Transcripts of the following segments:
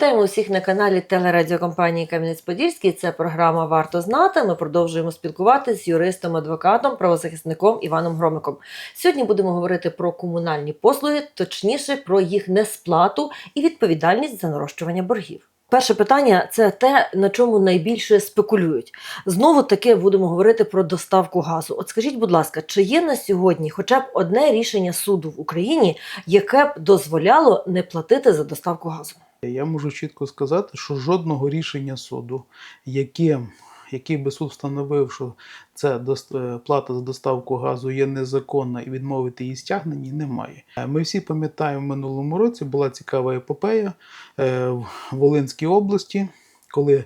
Вітаємо усіх на каналі телерадіокомпанії Кам'янець-Подільський. Це програма Варто знати. Ми продовжуємо спілкуватися з юристом, адвокатом, правозахисником Іваном Громиком. Сьогодні будемо говорити про комунальні послуги, точніше про їх несплату і відповідальність за нарощування боргів. Перше питання це те, на чому найбільше спекулюють. Знову таки будемо говорити про доставку газу. От скажіть, будь ласка, чи є на сьогодні хоча б одне рішення суду в Україні, яке б дозволяло не платити за доставку газу? Я можу чітко сказати, що жодного рішення суду, яке, який би суд встановив, що це е, плата за доставку газу є незаконна і відмовити її стягненні, немає. Е, Ми всі пам'ятаємо, в минулому році була цікава епопея е, в Волинській області, коли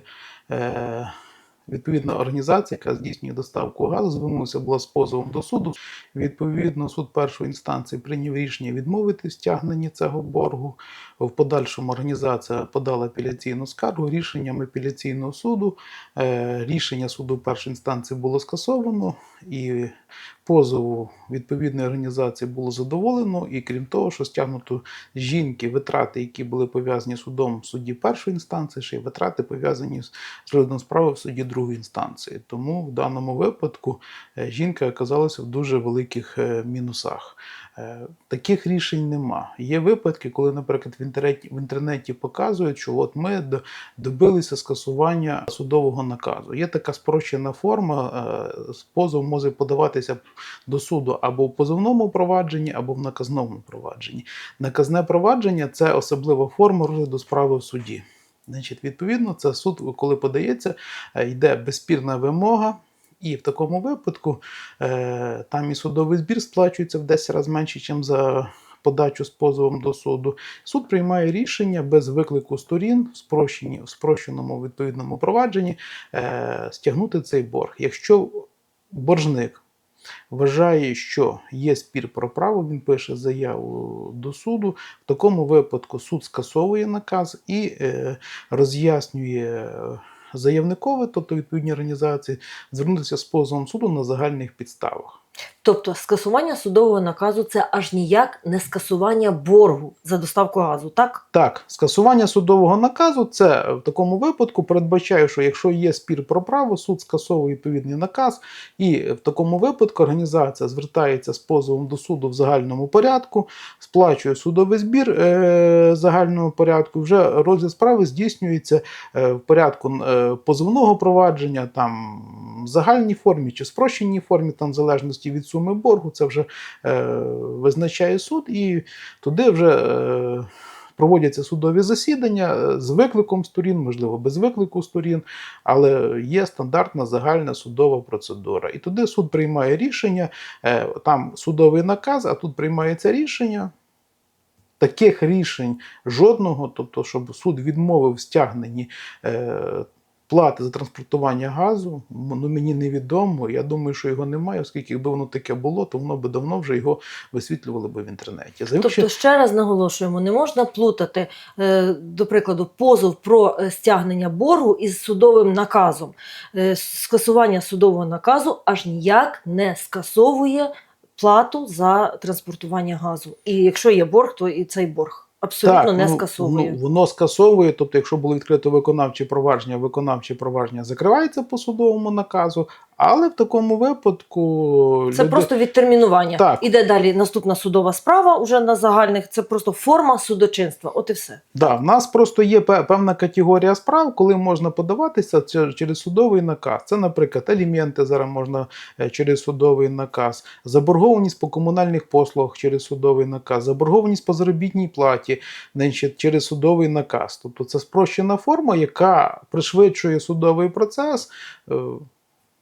відповідна організація, яка здійснює доставку газу, звернулася була з позовом до суду. Відповідно, суд першої інстанції прийняв рішення відмовити в стягненні цього боргу. В подальшому організація подала апеляційну скаргу рішенням апеляційного суду. Е, Рішення суду першої інстанції було скасовано, і позову відповідної організації було задоволено. І крім того, що стягнуто жінки витрати, які були пов'язані з судом в суді першої інстанції, ще й витрати пов'язані з розглядом справи в суді другої інстанції. Тому в даному випадку е, жінка оказалася в дуже великих е, мінусах. Е, Таких рішень нема. Є випадки, коли, наприклад, в інтернеті, в інтернеті показують, що от ми до- добилися скасування судового наказу. Є така спрощена форма, е, позов може подаватися до суду або в позовному провадженні, або в наказному провадженні. Наказне провадження це особлива форма розгляду справи в суді. Значить, відповідно, це суд, коли подається, е, йде безспірна вимога. І в такому випадку е, там і судовий збір сплачується в 10 разів менше, ніж за подачу з позовом до суду. Суд приймає рішення без виклику сторін в спрощеному відповідному провадженні е, стягнути цей борг. Якщо боржник вважає, що є спір про право, він пише заяву до суду. В такому випадку суд скасовує наказ і е, роз'яснює е, заявникові, тобто відповідні організації, звернутися з позовом суду на загальних підставах. Тобто скасування судового наказу це аж ніяк не скасування боргу за доставку газу, так? Так, скасування судового наказу це в такому випадку передбачає, що якщо є спір про право, суд скасовує відповідний наказ, і в такому випадку організація звертається з позовом до суду в загальному порядку, сплачує судовий збір е, загальному порядку. Вже розгляд справи здійснюється е, в порядку е, позовного провадження, там в загальній формі чи спрощеній формі, там в залежності від суми боргу, це вже е, визначає суд, і туди вже. Е, Проводяться судові засідання е, з викликом сторін, можливо, без виклику сторін, але є стандартна загальна судова процедура. І туди суд приймає рішення, е, там судовий наказ, а тут приймається рішення. Таких рішень жодного, тобто, щоб суд відмовив стягненні е, плати за транспортування газу, ну мені невідомо. Я думаю, що його немає, оскільки якби воно таке було, то воно би давно вже його висвітлювали би в інтернеті. Тобто, ще раз наголошуємо, не можна плутати, е, до прикладу, позов про е, стягнення боргу із судовим наказом. Е, Скасування судового наказу аж ніяк не скасовує плату за транспортування газу. І якщо є борг, то і цей борг абсолютно не ну, скасовує. Ну, воно скасовує, тобто, якщо було відкрито виконавче провадження, виконавче провадження закривається по судовому наказу, але в такому випадку Це люди- просто відтермінування. Так. Іде далі наступна судова справа уже на загальних. Це просто форма судочинства. От і все. Да, в нас просто є певна категорія справ, коли можна подаватися через судовий наказ. Це, наприклад, аліменти зараз можна е, через судовий наказ, заборгованість по комунальних послугах через судовий наказ, заборгованість по заробітній платі через судовий наказ. Тобто це спрощена форма, яка пришвидшує судовий процес.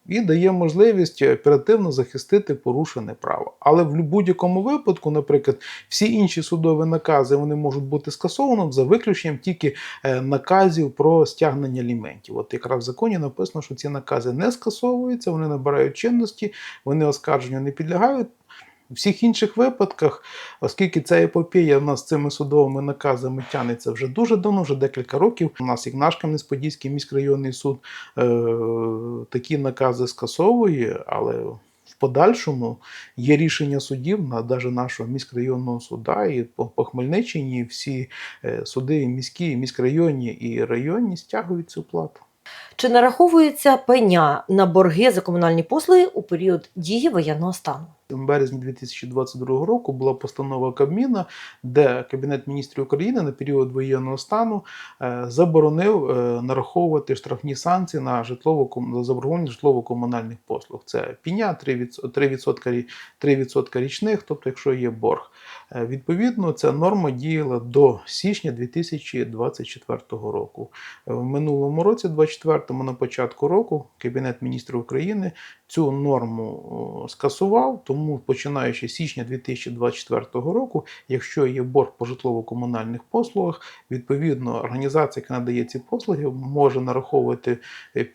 І дає можливість оперативно захистити порушене право. Але в будь-якому випадку, наприклад, всі інші судові накази вони можуть бути скасовані за виключенням тільки е, наказів про стягнення аліментів. От якраз в законі написано, що ці накази не скасовуються, вони набирають чинності, вони оскарженню не підлягають. У всіх інших випадках, оскільки ця епопея в нас з цими судовими наказами тягнеться вже дуже давно, вже декілька років. У нас як наш Кам'янець-Подільський міськрайонний суд е, такі накази скасовує, але в подальшому є рішення судів на навіть нашого міськрайонного суда, і по, по Хмельниччині всі е, суди міські, і міськрайонні і районні стягують цю плату. Чи нараховується пеня на борги за комунальні послуги у період дії воєнного стану? В березні 2022 року була постанова Кабміна, де Кабінет міністрів України на період воєнного стану е, заборонив е, нараховувати штрафні санкції на житлово заборгованість житлово-комунальних послуг. Це піня 3%, 3%, річних, тобто якщо є борг. Е, Відповідно, ця норма діяла до січня 2024 року. В минулому році, 24-му, на початку року, Кабінет міністрів України цю норму скасував, тому починаючи з січня 2024 року, якщо є борг по житлово-комунальних послугах, відповідно організація, яка надає ці послуги, може нараховувати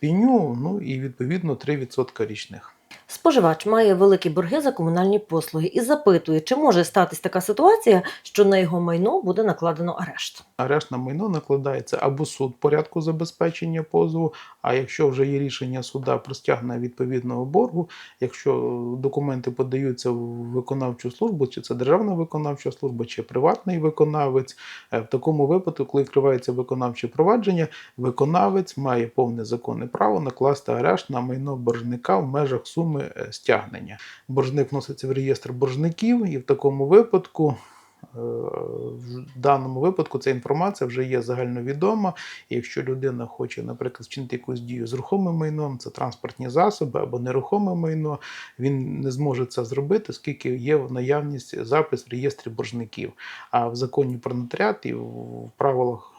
піню, ну і відповідно 3% річних. Споживач має великі борги за комунальні послуги і запитує, чи може статись така ситуація, що на його майно буде накладено арешт. Арешт на майно накладається або суд порядку забезпечення позову. А якщо вже є рішення суда про стягнення відповідного боргу, якщо документи подаються в виконавчу службу, чи це державна виконавча служба, чи приватний виконавець, е, в такому випадку, коли відкривається виконавче провадження, виконавець має повне законне право накласти арешт на майно боржника в межах суми е, стягнення. Боржник вноситься в реєстр боржників, і в такому випадку. е, В даному випадку ця інформація вже є загальновідома. І якщо людина хоче, наприклад, вчинити якусь дію з рухомим майном, це транспортні засоби або нерухоме майно, він не зможе це зробити, оскільки є в наявність запис в реєстрі боржників. А в законі про нотаріат і в правилах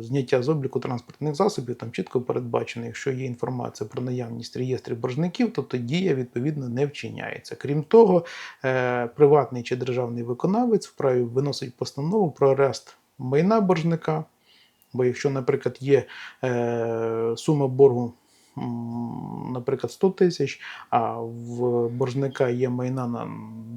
зняття з обліку транспортних засобів там чітко передбачено, якщо є інформація про наявність реєстрів боржників, тобто дія відповідно не вчиняється. Крім того, е, приватний чи державний виконавець вправі виносить постанову про арест майна боржника. Бо якщо, наприклад, є е, сума боргу, наприклад, 100 тисяч, а в боржника є майна на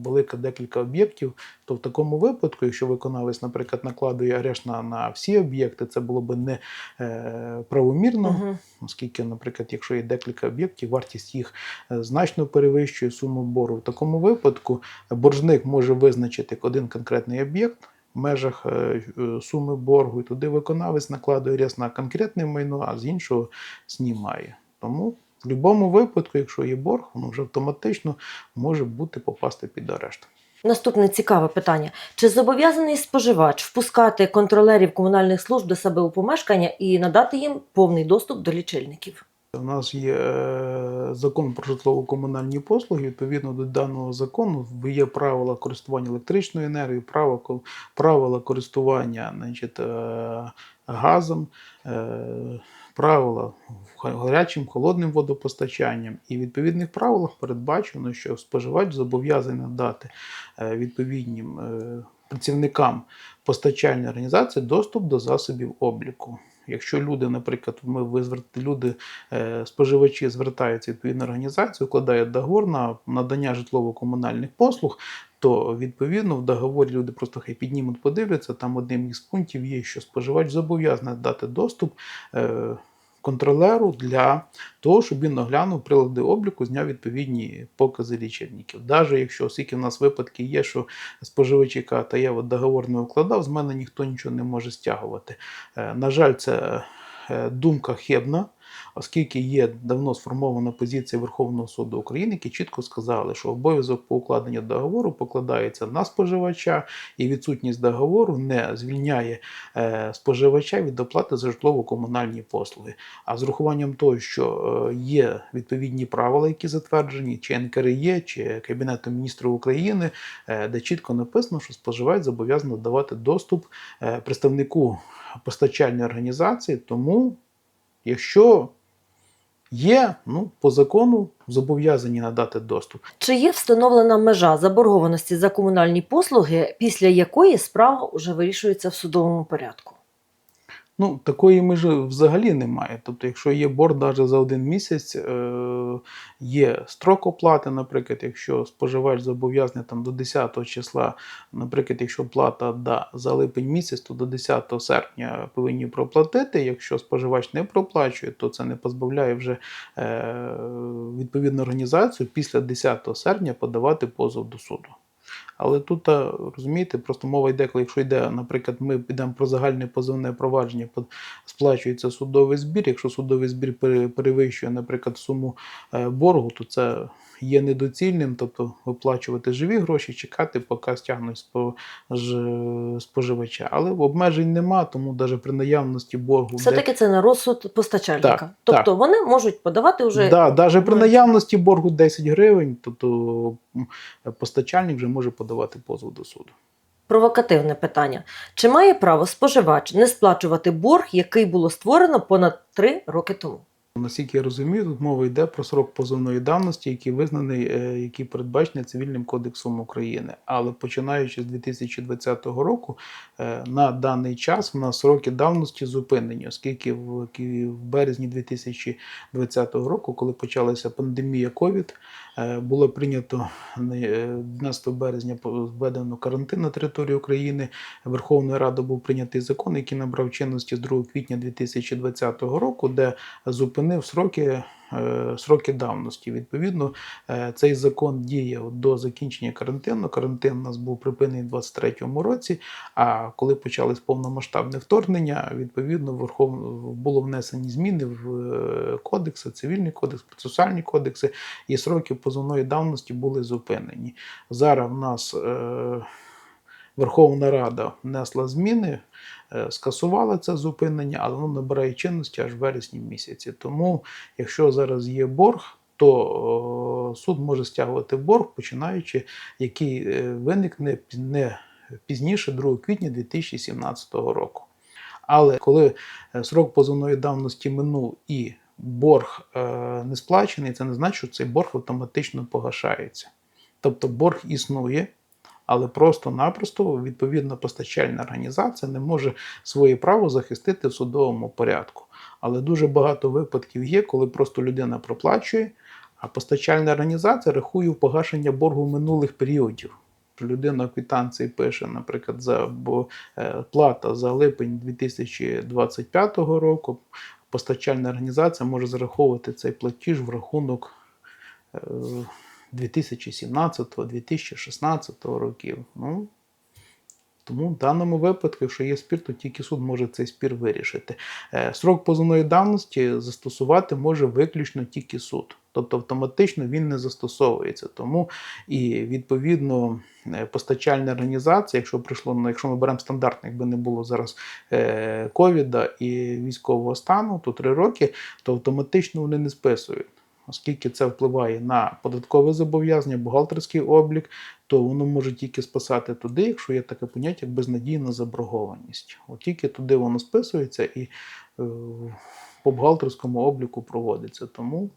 велика декілька об'єктів, то в такому випадку, якщо виконавець, наприклад, накладує арешт на, на всі об'єкти, це було б не е, правомірно, Мгм. оскільки, наприклад, якщо є декілька об'єктів, вартість їх е, значно перевищує суму боргу. В такому випадку боржник може визначити один конкретний об'єкт. В межах е, е, суми боргу, і туди виконавець накладує арест на конкретне майно, а з іншого знімає. Тому в будь-якому випадку, якщо є борг, воно вже автоматично може бути попасти під арешт. Наступне цікаве питання: чи зобов'язаний споживач впускати контролерів комунальних служб до себе у помешкання і надати їм повний доступ до лічильників? У нас є е, закон про житлово-комунальні послуги. Відповідно до даного закону є правила користування електричною енергією, правила користування значить, е, газом, е, правила гарячим холодним водопостачанням. І в відповідних правилах передбачено, що споживач зобов'язаний надати відповіднім відповідним е, працівникам постачальної організації доступ до засобів обліку. Якщо люди, наприклад, ми ви люди, е, споживачі звертаються в організацію, укладають договор на надання житлово-комунальних послуг, то відповідно в договорі люди просто хай піднімуть, подивляться. Там одним із пунктів є, що споживач зобов'язаний дати доступ. Е, Контролеру для того, щоб він оглянув прилади обліку, зняв відповідні покази лічильників. Навіть якщо, оскільки в нас випадки є, що споживачі кажуть, «Та я от договор не укладав, з мене ніхто нічого не може стягувати. Е, На жаль, це е, думка хибна, оскільки є давно сформована позиція Верховного суду України, які чітко сказали, що обов'язок по укладенню договору покладається на споживача, і відсутність договору не звільняє е, споживача від оплати за житлово-комунальні послуги. А з урахуванням того, що е, є відповідні правила, які затверджені, чи НКРЄ, чи Кабінетом міністрів України, е, де чітко написано, що споживач зобов'язаний давати доступ представнику постачальної організації, тому якщо є, ну, по закону зобов'язані надати доступ. Чи є встановлена межа заборгованості за комунальні послуги, після якої справа вже вирішується в судовому порядку? Ну, такої межі взагалі немає. Тобто, якщо є борг навіть за один місяць, е, є строк оплати, наприклад, якщо споживач зобов'язаний там до 10 числа, наприклад, якщо плата да, за липень місяць, то до 10 серпня повинні проплатити. Якщо споживач не проплачує, то це не позбавляє вже е, відповідну організацію після 10 серпня подавати позов до суду. Але тут, е, розумієте, просто мова йде, коли якщо йде, наприклад, ми підемо про загальне позовне провадження, сплачується судовий збір. Якщо судовий збір пере- перевищує, наприклад, суму е, боргу, то це є недоцільним, тобто виплачувати живі гроші, чекати, поки стягнуть спож- споживача. Але обмежень нема, тому навіть при наявності боргу. де- Все-таки це на розсуд постачальника. Так, тобто так. вони можуть подавати вже Да, навіть при наявності боргу 10 гривень, то, то постачальник вже може подавати позов до суду. провокативне питання. Чи має право споживач не сплачувати борг, який було створено понад три роки тому? Наскільки я розумію, тут мова йде про срок позовної давності, який визнаний, е, який передбачений Цивільним кодексом України. Але починаючи з 2020 року, е, на даний час в нас сроки давності зупинені, оскільки в, березні 2020 року, коли почалася пандемія COVID, було прийнято не- е, 12 березня введено карантин на території України. Верховною Радою був прийнятий закон, який набрав чинності з 2 квітня 2020 року, де зупинив сроки, е, сроки давності. Відповідно, е, цей закон діє до закінчення карантину. Карантин у нас був припинений у 2023 році. А коли почалось повномасштабне вторгнення, відповідно, Верхов... було внесені зміни в е, кодекси, цивільний кодекс, процесуальні кодекси, і сроки позовної давності були зупинені. Зараз в нас е... Верховна Рада внесла зміни, е, скасувала це зупинення, але воно набирає чинності аж в вересні місяці. Тому, якщо зараз є борг, то суд може стягувати борг, починаючи, який е, виникне не пізніше 2 квітня 2017 року. Але коли е, срок позовної давності минув і борг не сплачений, це не значить, що цей борг автоматично погашається. Тобто борг існує, але просто-напросто відповідна постачальна організація не може своє право захистити в судовому порядку. Але дуже багато випадків є, коли просто людина проплачує, а постачальна організація рахує погашення боргу минулих періодів. Людина в квитанції пише, наприклад, за бо, е, плата за липень 2025 року. Постачальна організація може зараховувати цей платіж в рахунок е, 2017-2016 років. Ну, тому в даному випадку, якщо є спір, то тільки суд може цей спір вирішити. Е, Срок позовної давності застосувати може виключно тільки суд. Тобто автоматично він не застосовується. Тому і відповідно е, постачальна організація, якщо прийшло, ну, якщо ми беремо стандартно, якби не було зараз е, ковіда і військового стану, то три роки, то автоматично вони не списують. Оскільки це впливає на податкове зобов'язання, бухгалтерський облік, то воно може тільки спасати туди, якщо є таке поняття як безнадійна заборгованість. От тільки туди воно списується і е, по бухгалтерському обліку проводиться. Тому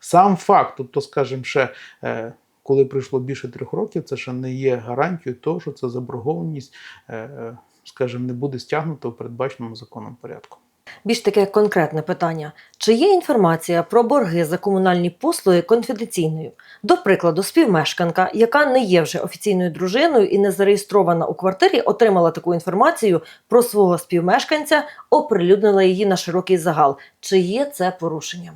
сам факт, тобто, скажімо, ще е, коли пройшло більше трьох років, це ще не є гарантією того, що ця заборгованість, е, скажімо, не буде стягнута в передбаченому законом порядку. Більш таке конкретне питання: чи є інформація про борги за комунальні послуги конфіденційною? До прикладу, співмешканка, яка не є вже офіційною дружиною і не зареєстрована у квартирі, отримала таку інформацію про свого співмешканця, оприлюднила її на широкий загал. Чи є це порушенням?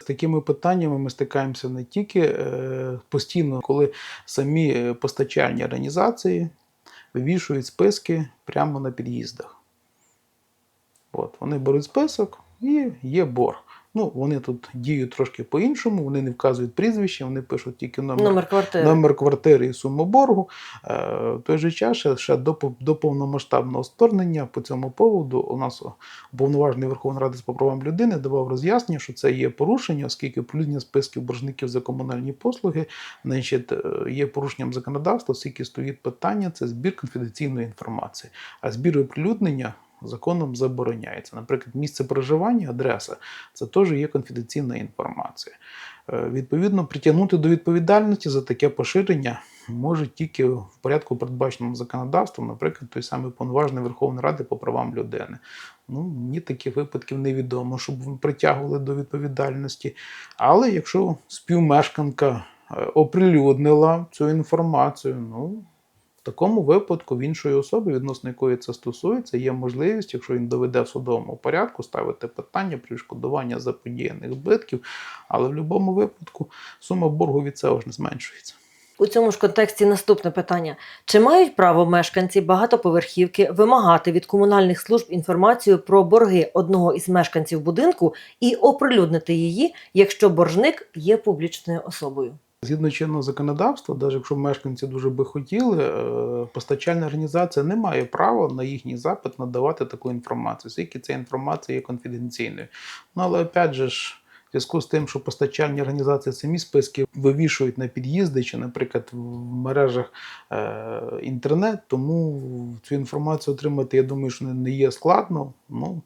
З такими питаннями ми стикаємося не тільки е, постійно, коли самі е, постачальні організації вивішують списки прямо на під'їздах. От, вони беруть список і є борг. Ну, вони тут діють трошки по-іншому, вони не вказують прізвище, вони пишуть тільки номер, Номер квартири. номер квартири і суму боргу. Е, В той же час, ще, ще до, до повномасштабного вторгнення по цьому поводу у нас уповноважений Верховної Ради з правам людини давав роз'яснення, що це є порушення, оскільки оприлюднення списків боржників за комунальні послуги значить, е, є порушенням законодавства, оскільки стоїть питання, це збір конфіденційної інформації. А збір оприлюднення законом забороняється. Наприклад, місце проживання, адреса це теж є конфіденційна інформація. Е, Відповідно, притягнути до відповідальності за таке поширення може тільки в порядку, передбаченому законодавством, наприклад, той самий повноважний Верховної Ради по правам людини. Ну, мені таких випадків невідомо, щоб притягували до відповідальності. Але якщо співмешканка е, оприлюднила цю інформацію, ну в такому випадку в іншої особи, відносно якої це стосується, є можливість, якщо він доведе в судовому порядку, ставити питання про відшкодування заподіяних збитків, але в будь-якому випадку сума боргу від цього ж не зменшується. У цьому ж контексті наступне питання: чи мають право мешканці багатоповерхівки вимагати від комунальних служб інформацію про борги одного із мешканців будинку і оприлюднити її, якщо боржник є публічною особою? Згідно чинного законодавства, навіть якщо мешканці дуже би хотіли, е, постачальна організація не має права на їхній запит надавати таку інформацію, оскільки ця інформація є конфіденційною. Ну але опять же ж. В зв'язку з тим, що постачальні організації самі списки вивішують на під'їзди чи, наприклад, в мережах е, інтернет, тому цю інформацію отримати, я думаю, що не- є складно. Ну,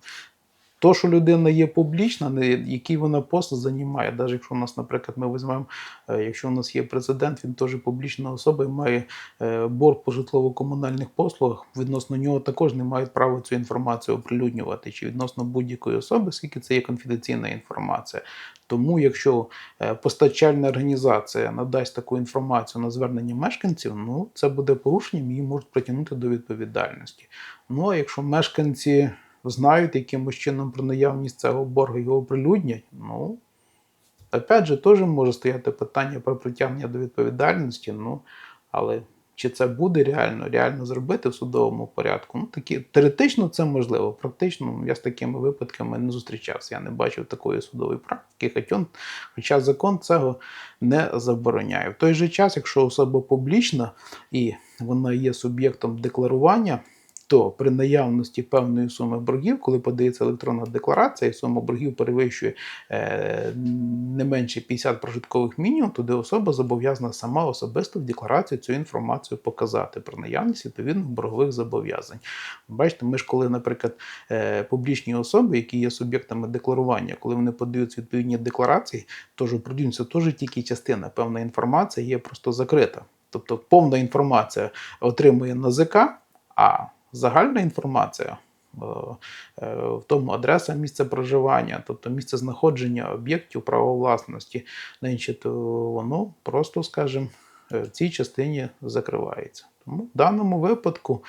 то, що людина є публічна, який вона пост займає. Навіть якщо у нас, наприклад, ми візьмемо, е, якщо у нас є президент, він теж публічна особа і має е, борг по житлово-комунальних послугах, відносно нього також не мають права цю інформацію оприлюднювати чи відносно будь-якої особи, оскільки це є конфіденційна інформація. Тому, якщо е, постачальна організація надасть таку інформацію на звернення мешканців, ну це буде порушенням, її можуть притягнути до відповідальності. Ну а якщо мешканці знають якимось чином про наявність цього боргу його оприлюднять, ну опять же, теж може стояти питання про притягнення до відповідальності. Ну, але чи це буде реально, реально зробити в судовому порядку? Ну, такі, теоретично це можливо. Практично я з такими випадками не зустрічався. Я не бачив такої судової практики, хоча закон цього не забороняє. В той же час, якщо особа публічна і вона є суб'єктом декларування, то при наявності певної суми боргів, коли подається електронна декларація, і сума боргів перевищує е, не менше 50 прожиткових мінімум, тоді особа зобов'язана сама особисто в декларації цю інформацію показати про наявність відповідних боргових зобов'язань. Бачите, ми ж коли, наприклад, е, публічні особи, які є суб'єктами декларування, коли вони подають відповідні декларації, то ж оприлюднюється теж тільки частина. Певна інформація є просто закрита. Тобто повна інформація отримує НАЗК, а загальна інформація е, е, в тому адреса місця проживання, тобто місце знаходження об'єктів права власності, значить, то воно просто, скажімо, е, в цій частині закривається. Тому в даному випадку,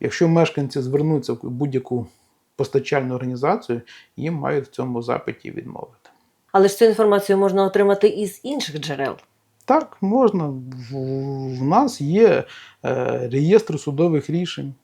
якщо мешканці звернуться в будь-яку постачальну організацію, їм мають в цьому запиті відмовити. Але ж цю інформацію можна отримати із інших джерел. Так, можна. В, нас є е, реєстр судових рішень.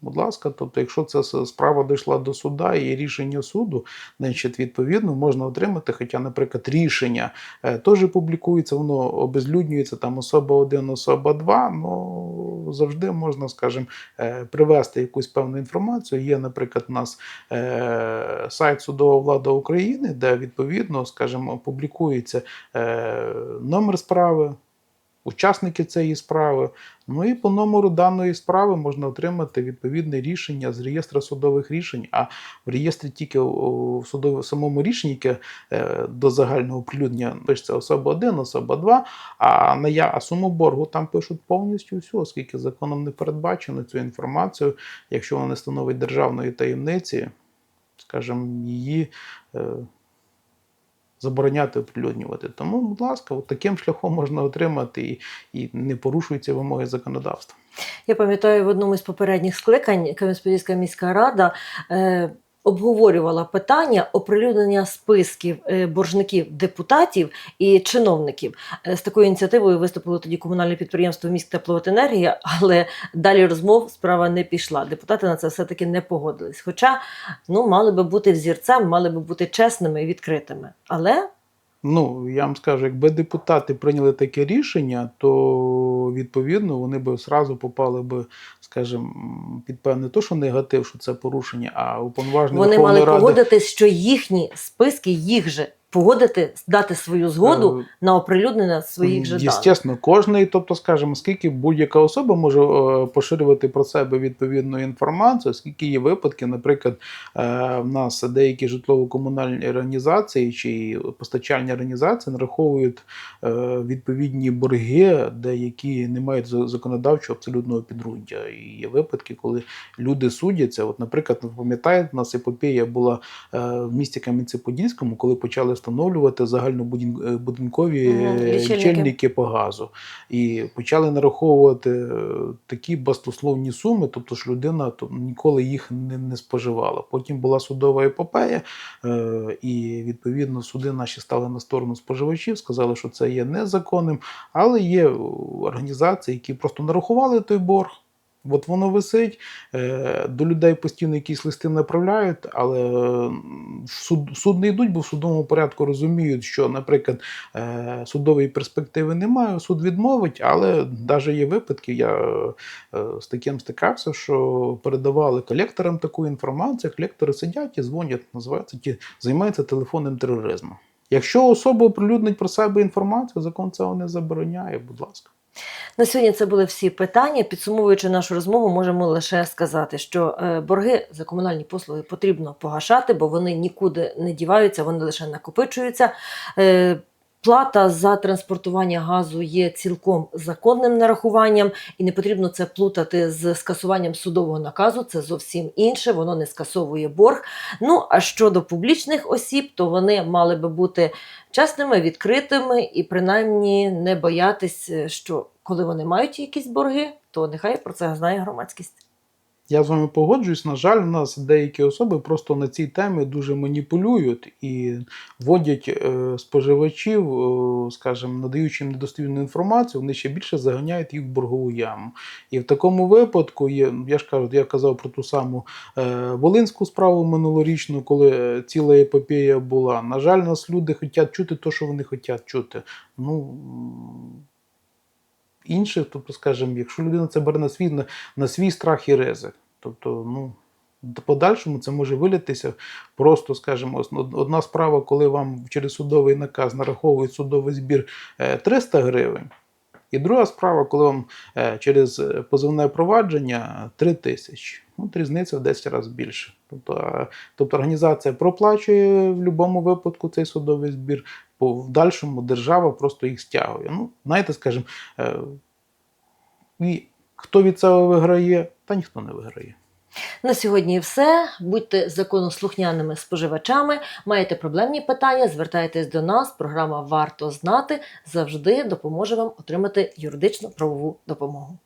Будь ласка, тобто, якщо ця справа дійшла до суда і рішення суду, значить, відповідно, можна отримати. Хоча, наприклад, рішення е, теж публікується, воно обезлюднюється, там особа 1, особа 2, ну завжди можна, скажімо, е, привести якусь певну інформацію. Є, наприклад, у нас е, сайт Судова влада України, де відповідно, скажімо, публікується е, номер справи, учасники цієї справи. Ну і по номеру даної справи можна отримати відповідне рішення з реєстру судових рішень. А в реєстрі тільки в судовому самому рішенні, яке е, до загального оприлюднення пишеться особа 1, особа 2, а на я, а суму боргу там пишуть повністю все, оскільки законом не передбачено цю інформацію, якщо вона не становить державної таємниці, скажімо, її. Забороняти оприлюднювати. Тому, будь ласка, от таким шляхом можна отримати і, і не порушуються вимоги законодавства. Я пам'ятаю, в одному з попередніх скликань Кам'янець-Подільська міська рада е, обговорювала питання оприлюднення списків е, боржників депутатів і чиновників. Е, з такою ініціативою виступило тоді комунальне підприємство міськ тепловоденергія, але далі розмов справа не пішла. Депутати на це все-таки не погодились. Хоча ну, мали би бути взірцем, мали би бути чесними і відкритими. Але Ну, я вам скажу, якби депутати прийняли таке рішення, то відповідно вони би одразу попали би, скажімо, під певне то, що негатив, що це порушення, а уповноважені вони Верховної мали Ради. погодитись, що їхні списки їх же погодити, дати свою згоду Е, на оприлюднення своїх же даних. Єстественно, кожний, тобто, скажімо, скільки будь-яка особа може е, поширювати про себе відповідну інформацію, скільки є випадків, наприклад, е, в нас деякі житлово-комунальні організації чи постачальні організації нараховують е, відповідні борги, деякі не мають законодавчого абсолютного підґрунтя. І є випадки, коли люди судяться. От, наприклад, ви пам'ятаєте, у нас епопея була е, в місті Кам'янці-Подільському, коли почали встановлювати загальнобудинкові Мгм, е, лічильники. лічильники по газу. І почали нараховувати е, такі баснословні суми, тобто ж людина то, ніколи їх не, не споживала. Потім була судова епопея, е, і відповідно суди наші стали на сторону споживачів, сказали, що це є незаконним, але є е, організації, які просто нарахували той борг. От воно висить, е, до людей постійно якісь листи направляють, але е, в суд, суд не йдуть, бо в судовому порядку розуміють, що, наприклад, е, судової перспективи немає, суд відмовить, але навіть є випадки, я з таким стикався, що передавали колекторам таку інформацію, колектори сидять і дзвонять, називаються ті, займаються телефонним тероризмом. Якщо особа оприлюднить про себе інформацію, закон цього не забороняє, будь ласка. На сьогодні це були всі питання. Підсумовуючи нашу розмову, можемо лише сказати, що е, борги за комунальні послуги потрібно погашати, бо вони нікуди не діваються, вони лише накопичуються. Плата за транспортування газу є цілком законним нарахуванням, і не потрібно це плутати з скасуванням судового наказу. Це зовсім інше, воно не скасовує борг. Ну а щодо публічних осіб, то вони мали би бути чесними, відкритими і принаймні не боятись, е, що коли вони мають якісь борги, то нехай про це знає громадськість. Я з вами погоджуюсь. На жаль, у нас деякі особи просто на цій темі дуже маніпулюють і вводять е, споживачів, е, скажімо, надаючи їм недостовірну інформацію, вони ще більше заганяють їх в боргову яму. І в такому випадку є, я ж кажу, я казав про ту саму е, Волинську справу минулорічну, коли ціла епопея була. На жаль, нас люди хочуть чути те, що вони хочуть чути. Ну, інших, тобто, скажімо, якщо людина це бере на свій, на, на свій страх і ризик, тобто, ну. Подальшому це може вилитися просто, скажімо, одна справа, коли вам через судовий наказ нараховують судовий збір е, 300 гривень, і друга справа, коли вам е, через е, позовне провадження 3 тисячі. От різниця в 10 разів більше. Тобто, е, тобто організація проплачує в будь-якому випадку цей судовий збір, по в дальшому держава просто їх стягує. Ну, знаєте, скажімо, е, і хто від цього виграє, та ніхто не виграє. На сьогодні все. Будьте законослухняними споживачами. Маєте проблемні питання, звертайтесь до нас. Програма Варто знати завжди допоможе вам отримати юридичну правову допомогу.